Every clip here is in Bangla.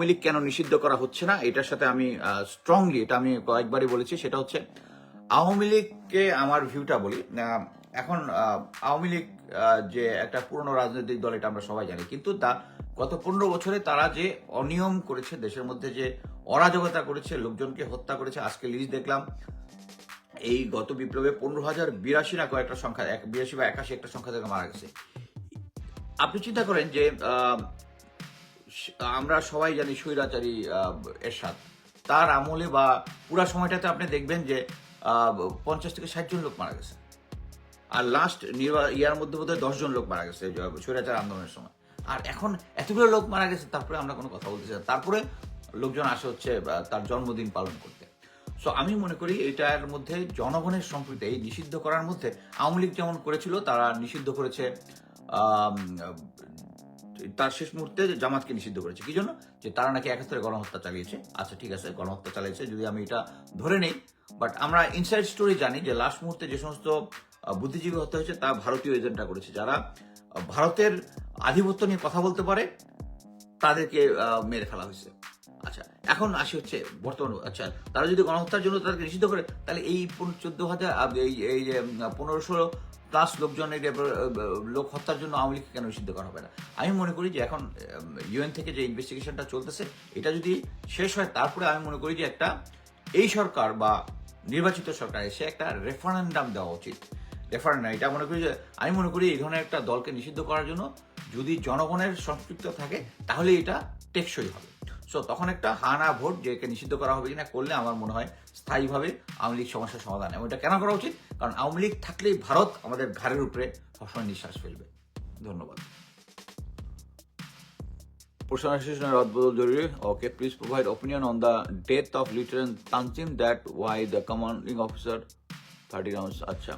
আওয়ামী লীগ কেন নিষিদ্ধ করা হচ্ছে না? এটার সাথে আমি স্ট্রংলি এটা আমি কয়েকবারই বলেছি, সেটা হচ্ছে আওয়ামী লীগকে আমার ভিউটা বলি। এখন আওয়ামী লীগ যে একটা পুরনো রাজনৈতিক দল, এটা আমরা সবাই জানি। কিন্তু তা গত পনেরো বছরে তারা যে অনিয়ম করেছে, দেশের মধ্যে যে অরাজকতা করেছে, লোকজনকে হত্যা করেছে, আজকে লিস্ট দেখলাম, এই গত বিপ্লবে পনেরো হাজার বিরাশি না কয়েকটা সংখ্যা বিরাশি বা একাশি একটা সংখ্যা থেকে মারা গেছে। আপনি চিন্তা করেন যে আমরা সবাই জানি স্বৈরাচারী এরশাদ। তার আমলে বা পুরা সময়টাতে আপনি দেখবেন যে পঞ্চাশ থেকে ষাট জন লোক মারা গেছে। আর লাস্ট ইয়ার মধ্যে বোধহয় দশ জন লোক মারা গেছে স্বৈরাচার আন্দোলনের সময়। আর এখন এতগুলো লোক মারা গেছে, তারপরে আমরা কোনো কথা বলতেছি না। তারপরে লোকজন আসে হচ্ছে তার জন্মদিন পালন করতে। সো আমি মনে করি এটার মধ্যে জনগণের সম্প্রীতি এই নিষিদ্ধ করার মধ্যে আওয়ামী লীগ যেমন করেছিল, তারা নিষিদ্ধ করেছে তার শেষ মুহূর্তে জামাতকে নিষিদ্ধ করেছে। কি জন্য? যে তারা নাকি একাত্তরে গণহত্যা চালিয়েছে। আচ্ছা ঠিক আছে, গণহত্যা চালিয়েছে, যদি আমি এটা ধরে নেই। বাট আমরা ইনসাইড স্টোরি জানি যে লাস্ট মুহূর্তে যে সমস্ত বুদ্ধিজীবী হত্যা হয়েছে, তা ভারতীয় এজেন্টরা করেছে। যারা ভারতের আধিপত্য নিয়ে কথা বলতে পারে, তাদেরকে মেরে ফেলা হয়েছে। আচ্ছা এখন আসি হচ্ছে বর্তমান আচ্ছা তারা যদি গণহত্যার জন্য তাদেরকে নিষিদ্ধ করে, তাহলে এই চোদ্দ হাজার এই যে পনেরোশো প্লাস লোকজনের লোক হত্যার জন্য আওয়ামী লীগকে কেন নিষিদ্ধ করা হবে না? আমি মনে করি যে এখন ইউএন থেকে যে ইনভেস্টিগেশনটা চলতেছে, এটা যদি শেষ হয়, তারপরে আমি মনে করি যে একটা, এই সরকার বা নির্বাচিত সরকার এসে একটা রেফারেন্ডাম দেওয়া উচিত। রেফারেন্ডাম এটা মনে করি যে, আমি মনে করি এই ধরনের একটা দলকে নিষিদ্ধ করার জন্য যদি জনগণের সম্পৃক্ত থাকে, তাহলে এটা টেকসই হবে। সো তখন একটা হানা ভোট যেকে নিষিদ্ধ করা হবে কিনা করলে আমার মনে হয় স্থায়ীভাবে আওয়ামী লীগ সমস্যার সমাধান। এবং এটা কেন করা উচিত? কারণ আওয়ামী লীগ থাকলেই ভারত আমাদের ঘাড়ের উপরে সবসময় নিঃশ্বাস ফেলবে। ধন্যবাদ। প্রশ্ন অ্যাসোসিয়েশনের রদবদল জরুরি। Okay please provide opinion on the death of lieutenant Tanzim that why the commanding officer thirty rounds আচ্ছা।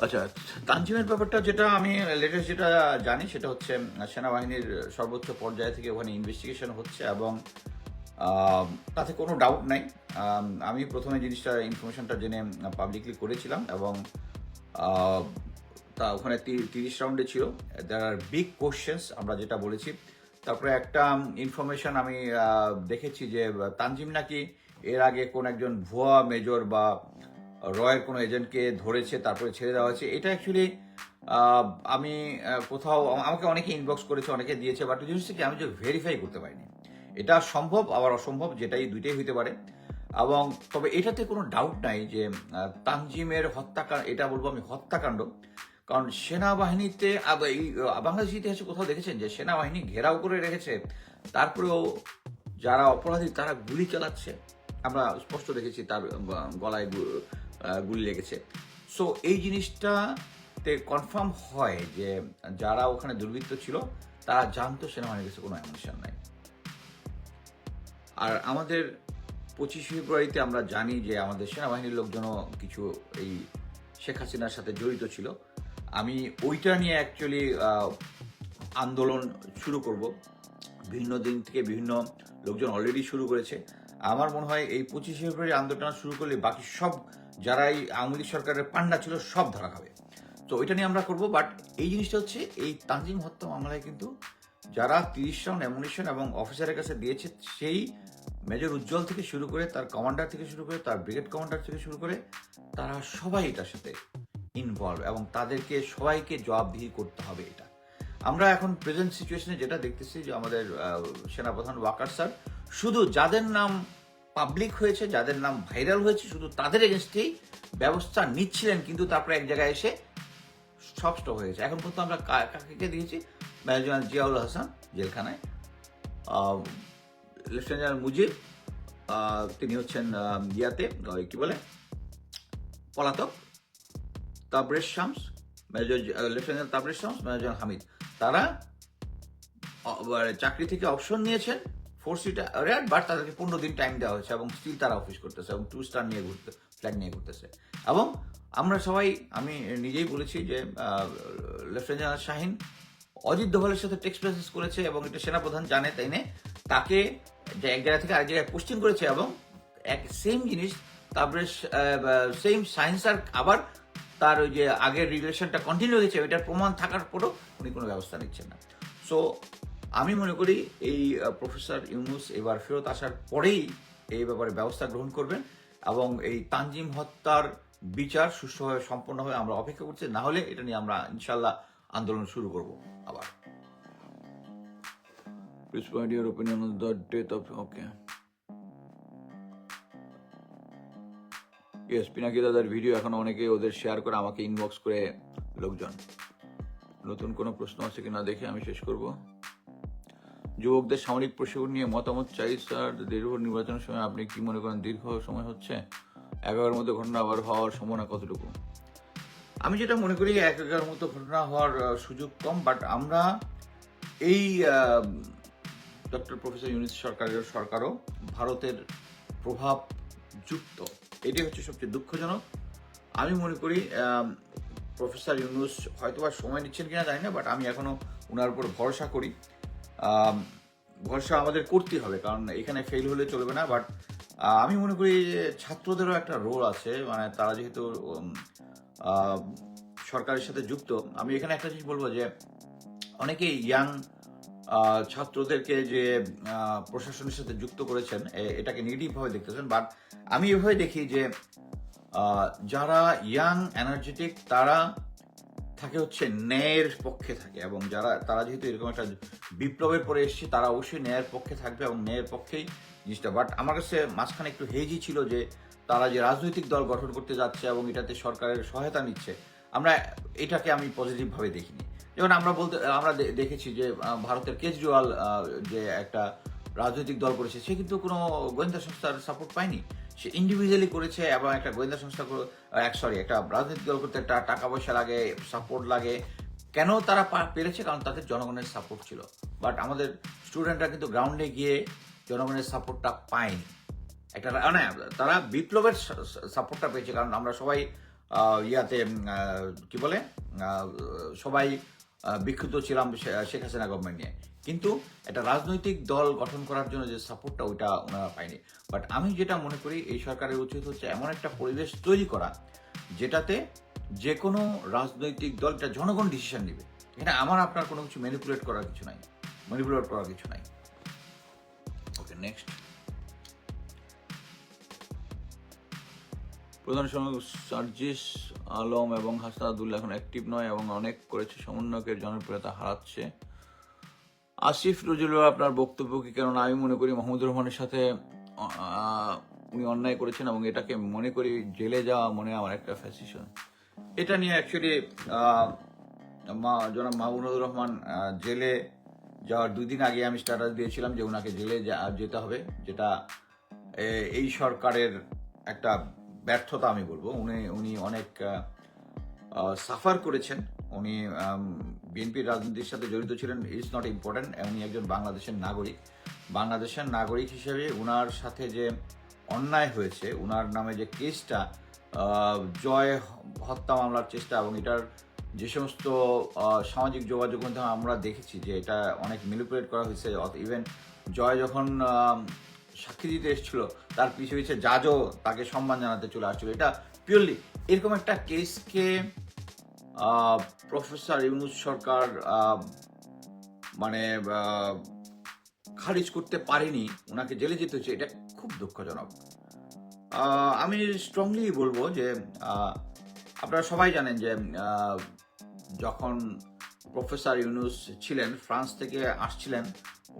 আচ্ছা তানজিমের ব্যাপারটা যেটা আমি লেটেস্ট যেটা জানি সেটা হচ্ছে সেনাবাহিনীর সর্বোচ্চ পর্যায়ে থেকে ওখানে ইনভেস্টিগেশন হচ্ছে এবং তাতে কোনো ডাউট নাই। আমি প্রথমে জিনিসটা ইনফরমেশনটা জেনে পাবলিকলি করেছিলাম এবং তা ওখানে তিরিশ রাউন্ডে ছিল। দ্যার আর বিগ কোশ্চেন্স আমরা যেটা বলেছি। তারপরে একটা ইনফরমেশন আমি দেখেছি যে তানজিম নাকি এর আগে কোন একজন ভুয়া মেজর বা রয়ের কোনো এজেন্টকে ধরেছে, তারপরে ছেড়ে দেওয়া হয়েছে। এটা অ্যাকচুয়ালি আমি কোথাও, আমাকে অনেকে ইনবক্স করেছে, অনেকে দিয়েছে বাট জিনিসটা কি আমি যে ভেরিফাই করতে পারিনি। এটা সম্ভব, আবার অসম্ভব, যেটাই দুইটাই হইতে পারে। এবং তবে এটাতে কোনো ডাউট নাই যে তানজিমের হত্যাকাণ্ড এটা বলব আমি হত্যাকাণ্ড। কারণ সেনাবাহিনীতে এই, বাংলাদেশ ইতিহাসে কোথাও দেখেছেন যে, সেনাবাহিনী ঘেরাও করে রেখেছে, তারপরেও যারা অপরাধী তারা গুলি চালাচ্ছে। আমরা স্পষ্ট দেখেছি তার গলায় গুলি লেগেছে। সো এই জিনিসটাতে কনফার্ম হয় যে যারা ওখানে দুর্বৃত্ত ছিল, তারা জানতো সেনাবাহিনীর কাছে কোনো অ্যামিশন নাই। আর আমাদের পঁচিশ ফেব্রুয়ারিতে আমরা জানি যে আমাদের সেনাবাহিনীর লোকজনও কিছু এই শেখ হাসিনার সাথে জড়িত ছিল। আমি ওইটা নিয়ে অ্যাকচুয়ালি আন্দোলন শুরু করব। বিভিন্ন দিন থেকে বিভিন্ন লোকজন অলরেডি শুরু করেছে। আমার মনে হয় এই পঁচিশ ফেব্রুয়ারি আন্দোলন শুরু করলে বাকি সব যারা এই আওয়ামী লীগ সরকারের পান্ডা ছিল, সব ধরা খাবে। তো ওইটা নিয়ে আমরা করব বাট এই জিনিসটা হচ্ছে, এই তানজিম হত্যা মামলায় কিন্তু যারা তিরিশ রাউন্ড অ্যামুনিশন এবং অফিসারের কাছে দিয়েছে, সেই মেজর উজ্জ্বল থেকে শুরু করে, তার কমান্ডার থেকে শুরু করে, তার ব্রিগেড কমান্ডার থেকে শুরু করে, তারা সবাই এটার সাথে ইনভলভ এবং তাদেরকে সবাইকে জবাবদিহি করতে হবে এটা। আমরা এখন প্রেজেন্ট সিচুয়েশনে যেটা দেখতেছি যে আমাদের সেনাপ্রধান ওয়াকার স্যার, শুধু যাদের নাম পাবলিক হয়েছে, যাদের নাম ভাইরাল হয়েছে, শুধু তাদের এগেনস্টেই ব্যবস্থা নিচ্ছিলেন, কিন্তু তারপরে এক জায়গায় এসে সব স্টপ হয়েছে এখন পর্যন্ত আমরা কাকে দিয়েছি? মেজর জিয়াউল হাসান, জেলখানায়। লেফটেন্যান্ট জেনারেল মুজিব তিনি হচ্ছেন ইয়াতে কি বলে? পলাতক। Tabrez Shams major lieutenant Tabrez Shams major Hamid. তারা চাকরি থেকে অপশন নিয়েছেন। ফোর সিটার রেয়ার বাট তাদেরকে পনেরো দিন টাইম দেওয়া হয়েছে এবং স্টিল তারা অফিস করতেছে এবং টু স্টার নিয়ে ঘুরতে ফ্ল্যাগ নিয়ে ঘুরতেছে। এবং আমরা সবাই, আমি নিজেই বলেছি যে লেফটেন্যান্ট জেনারেল শাহিন অজিত দোভালের সাথে টেক্সট মেসেজ করেছে এবং এটা সেনাপ্রধান জানে তাই তাকে যে এক জায়গা থেকে আরেক জায়গায় পোস্টিং করেছে এবং এক সেম জিনিস, তারপরে সেম সায়েন্স আর আবার তার ওই যে আগের রিলেশনটা কন্টিনিউ হয়েছে, এটার প্রমাণ থাকার পরও উনি কোনো ব্যবস্থা নিচ্ছেন না। সো আমি মনে করি এই প্রফেসর ইউনুস এবার ফেরত আসার পরেই এই ব্যাপারে ব্যবস্থা গ্রহণ করবেন এবং এই তানজিম হত্যার বিচার সুষ্ঠুভাবে সম্পন্ন হয়ে আমরা অপেক্ষা করছি। না হলে এটা নিয়ে আমরা ইনশাল্লাহ আন্দোলন শুরু করব আবার। Please পিনাকি দাদার ভিডিও এখন অনেকে ওদের শেয়ার করে, আমাকে ইনবক্স করে লোকজন। নতুন কোনো প্রশ্ন আছে কিনা দেখে আমি শেষ করব। যুবকদের সামরিক প্রশিক্ষণ নিয়ে মতামত চাই, স্যার। দীর্ঘ নির্বাচনের সময় আপনি কি মনে করেন দীর্ঘ সময় হচ্ছে? এগারোর মধ্যে ঘটনা আবার হওয়ার সম্ভাবনা কতটুকু? আমি যেটা মনে করি, এক মতো ঘটনা হওয়ার সুযোগ কম বাট আমরা এই ডক্টর প্রফেসর ইউনিস সরকারের, সরকারও ভারতের প্রভাব যুক্ত। এটাই হচ্ছে সবচেয়ে দুঃখজনক। আমি মনে করি প্রফেসর ইউনুস হয়তোবা সময় নিচ্ছেন কিনা জানি না বাট আমি এখনও ওনার উপর ভরসা করি। ভরসা আমাদের করতেই হবে, কারণ এখানে ফেল হলে চলবে না বাট আমি মনে করি যে ছাত্রদেরও একটা রোল আছে মানে তারা যেহেতু সরকারের সাথে যুক্ত, আমি এখানে একটা জিনিস বলব যে, অনেকে ইয়াং ছাত্রদেরকে যে প্রশাসনের সাথে যুক্ত করেছেন এটাকে নেগেটিভ ভাবে দেখতেছেন বাট আমি এভাবে দেখি যে যারা ইয়াং এনার্জেটিক তারা থাকে হচ্ছে ন্যায়ের পক্ষে থাকে এবং যারা, তারা যেহেতু এরকম একটা বিপ্লবের পরে এসেছে, তারা অবশ্যই ন্যায়ের পক্ষে থাকবে এবং ন্যায়ের পক্ষেই জিনিসটা। বাট আমার কাছে মাঝখানে একটু হেজি ছিল যে, তারা যে রাজনৈতিক দল গঠন করতে যাচ্ছে এবং এটাতে সরকারের সহায়তা নিচ্ছে, আমরা এটাকে আমি পজিটিভভাবে দেখিনি। যেমন আমরা বলতে, আমরা দেখেছি যে ভারতের কেজরিওয়াল যে একটা রাজনৈতিক দল করেছে, সে কিন্তু কোনো গোয়েন্দা সংস্থার সাপোর্ট পায়নি। সে ইন্ডিভিজুয়ালি করেছে এবং একটা গোয়েন্দা সংস্থা এক সরি একটা রাজনৈতিক দল করতে একটা টাকা পয়সা লাগে সাপোর্ট লাগে। কেন তারা পেরেছে? কারণ তাদের জনগণের সাপোর্ট ছিল। বাট আমাদের স্টুডেন্টরা কিন্তু গ্রাউন্ডে গিয়ে জনগণের সাপোর্টটা পায়নি। একটা মানে তারা বিপ্লবের সাপোর্টটা পেয়েছে। কারণ আমরা সবাই ইয়াতে কি বলে? সবাই বিক্ষুব্ধ ছিলাম শেখ হাসিনা গভর্নমেন্ট নিয়ে। কিন্তু একটা রাজনৈতিক দল গঠন করার জন্য যে সাপোর্টটা ওইটা ওনারা পায়নি। বাট আমি যেটা মনে করি, এই সরকারের উচিত হচ্ছে এমন একটা পরিবেশ তৈরি করা, যেটাতে যে কোনো রাজনৈতিক দল, এটা জনগণ ডিসিশন নেবে। এখানে আমার আপনার কোনো কিছু ম্যানিপুলেট করার কিছু নাই ম্যানিপুলেট করার কিছু নাই। ওকে নেক্সট প্রধান সঙ্গে সার্জিস আলম এবং হাসান এখন অ্যাক্টিভ নয় এবং অনেক করেছে, সমন্বয়কের জনপ্রিয়তা হারাচ্ছে। আসিফ নজরুল আপনার বক্তব্য কি? কারণ আমি মনে করি মাহমুদুর রহমানের সাথে উনি অন্যায় করেছেন এবং এটাকে মনে করি জেলে যাওয়া মনে আমার একটা ফ্যাসিশন এটা নিয়ে অ্যাকচুয়ালি মা, জনাব মাহমুদুর রহমান জেলে যাওয়ার দুদিন আগে আমি স্ট্যাটাস দিয়েছিলাম যে ওনাকে জেলে যেতে হবে, যেটা এই সরকারের একটা ব্যর্থতা আমি বলব। উনি উনি অনেক সাফার করেছেন। উনি বিএনপির রাজনীতির সাথে জড়িত ছিলেন ইজ নট ইম্পর্টেন্ট উনি একজন বাংলাদেশের নাগরিক। বাংলাদেশের নাগরিক হিসেবে উনার সাথে যে অন্যায় হয়েছে, উনার নামে যে কেসটা জয় হত্যা মামলার চেষ্টা এবং এটার যে সমস্ত সামাজিক যোগাযোগ মাধ্যমে আমরা দেখেছি যে এটা অনেক ম্যানিপুলেট করা হয়েছে ইভেন জয় যখন সাক্ষী দিতে এসেছিল, তার পিছিয়ে পিছিয়ে জাজও তাকে সম্মান জানাতে চলে আসছিল। এটা পিওরলি এরকম একটা কেসকে প্রফেসর ইউনুস সরকার মানে খারিজ করতে পারেনি, ওনাকে জেলে যেতে হচ্ছে এটা খুব দুঃখজনক। আমি স্ট্রংলি বলব যে আপনারা সবাই জানেন যে যখন প্রফেসর ইউনুস ছিলেন, ফ্রান্স থেকে আসছিলেন,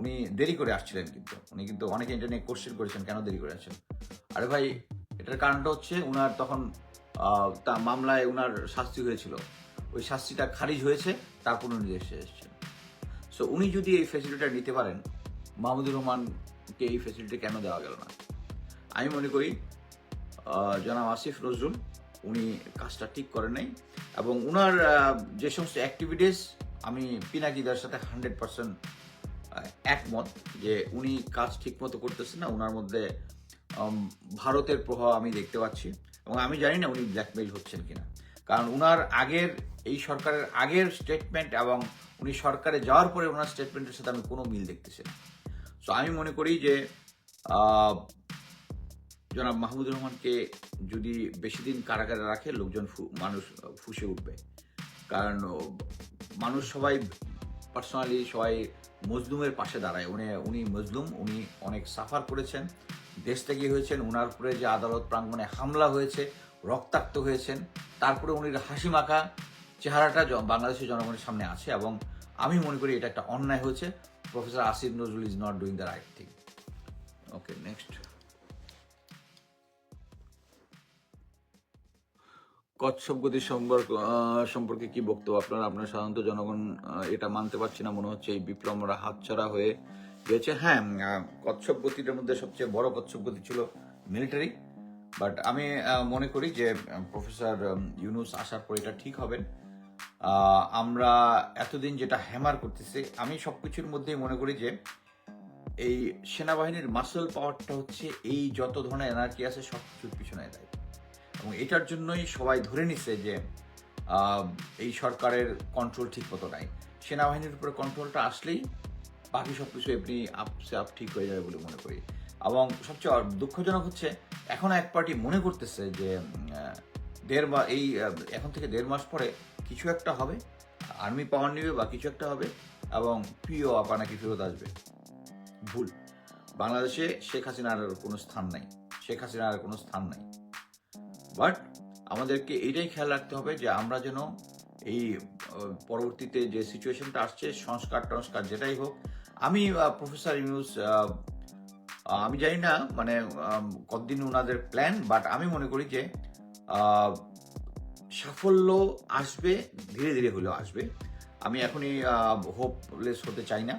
উনি দেরি করে আসছিলেন কিন্তু। উনি কিন্তু অনেকে এটা নিয়ে কোশ্চেন করেছেন, কেন দেরি করে আসছেন? আরে ভাই, এটার কারণটা হচ্ছে, উনার তখন তা মামলায় উনার শাস্তি হয়েছিল। ওই শাস্তিটা খারিজ হয়েছে, তার উনি দেশে এসেছেন সো উনি যদি এই ফেসিলিটিটা নিতে পারেন, মাহমুদুর রহমানকে এই ফেসিলিটি কেন দেওয়া গেল না? আমি মনে করি জনাব আসিফ নজরুল, উনি কাজটা ঠিক করেন নাই এবং উনার যে সমস্ত অ্যাক্টিভিটিস আমি পিনাকিদার সাথে হান্ড্রেড পার্সেন্ট একমত যে উনি কাজ ঠিক মতো করতেছেন না। ওনার মধ্যে ভারতের প্রভাব আমি দেখতে পাচ্ছি এবং আমি জানি না উনি ব্ল্যাকমেইল হচ্ছেন কিনা। কারণ উনার আগের এই সরকারের আগের স্টেটমেন্ট এবং উনি সরকারে যাওয়ার পরে ওনার স্টেটমেন্টের সাথে আমি কোনো মিল দেখতেছি সো আমি মনে করি যে জনাব মাহমুদুর রহমানকে যদি বেশি দিন কারাগারে রাখে, লোকজন মানুষ ফুসে উঠবে। কারণ মানুষ সবাই পার্সোনালি সবাই মজলুমের পাশে দাঁড়ায়। উনি উনি মজলুম, উনি অনেক সাফার করেছেন। দেশ থেকে হয়েছেন ওনার উপরে যে আদালত প্রাঙ্গণে হামলা হয়েছে, রক্তাক্ত হয়েছেন, তারপরে উনি হাসি মাখা চেহারাটা বাংলাদেশের জনগণের সামনে আছে এবং আমি মনে করি এটা একটা অন্যায় হয়েছে। Professor Asif Nazrul is not doing the right thing okay next কচ্ছপ গতি সম্পর্ক সম্পর্কে কি বক্তব্য আপনার? আপনার সাধারণত জনগণ এটা মানতে পারছে না, মনে হচ্ছে এই বিপ্লবরা হাতছাড়া হয়ে গেছে। হ্যাঁ কচ্ছপ গতিটার মধ্যে সবচেয়ে বড় কচ্ছপ গতি ছিল মিলিটারি বাট আমি মনে করি যে প্রফেসর ইউনুস আসার পর এটা ঠিক হবেন। আমরা এতদিন যেটা হ্যামার করতেছি, আমি সবকিছুর মধ্যেই মনে করি যে এই সেনাবাহিনীর মাসল পাওয়ারটা হচ্ছে এই যত ধরনের এনার্জি আছে সব কিছুর পিছনে দেয়। এবং এটার জন্যই সবাই ধরে নিচ্ছে যে এই সরকারের কন্ট্রোল ঠিক মতো নাই। সেনাবাহিনীর উপরে কন্ট্রোলটা আসলেই বাকি সব কিছু এমনি আপসে আপ ঠিক হয়ে যাবে বলে মনে করি। এবং সবচেয়ে দুঃখজনক হচ্ছে, এখন এক পার্টি মনে করতেছে যে দেড় মাস এই এখন থেকে দেড় মাস পরে কিছু একটা হবে আর্মি পাওয়ার নেবে বা কিছু একটা হবে, এবং প্রিয় আপা নাকি ফেরত আসবে। ভুল। বাংলাদেশে শেখ হাসিনার কোনো স্থান নাই। শেখ হাসিনার কোনো স্থান নাই। বাট আমাদেরকে এটাই খেয়াল রাখতে হবে যে আমরা যেন এই পরবর্তীতে যে সিচুয়েশনটা আসছে, সংস্কার টংস্কার যেটাই হোক, আমি প্রফেসর ইউনুস আমি জানি না মানে কতদিন ওনাদের প্ল্যান বাট আমি মনে করি যে সাফল্য আসবে ধীরে ধীরে হলেও আসবে। আমি এখনই হোপলেস হতে চাই না।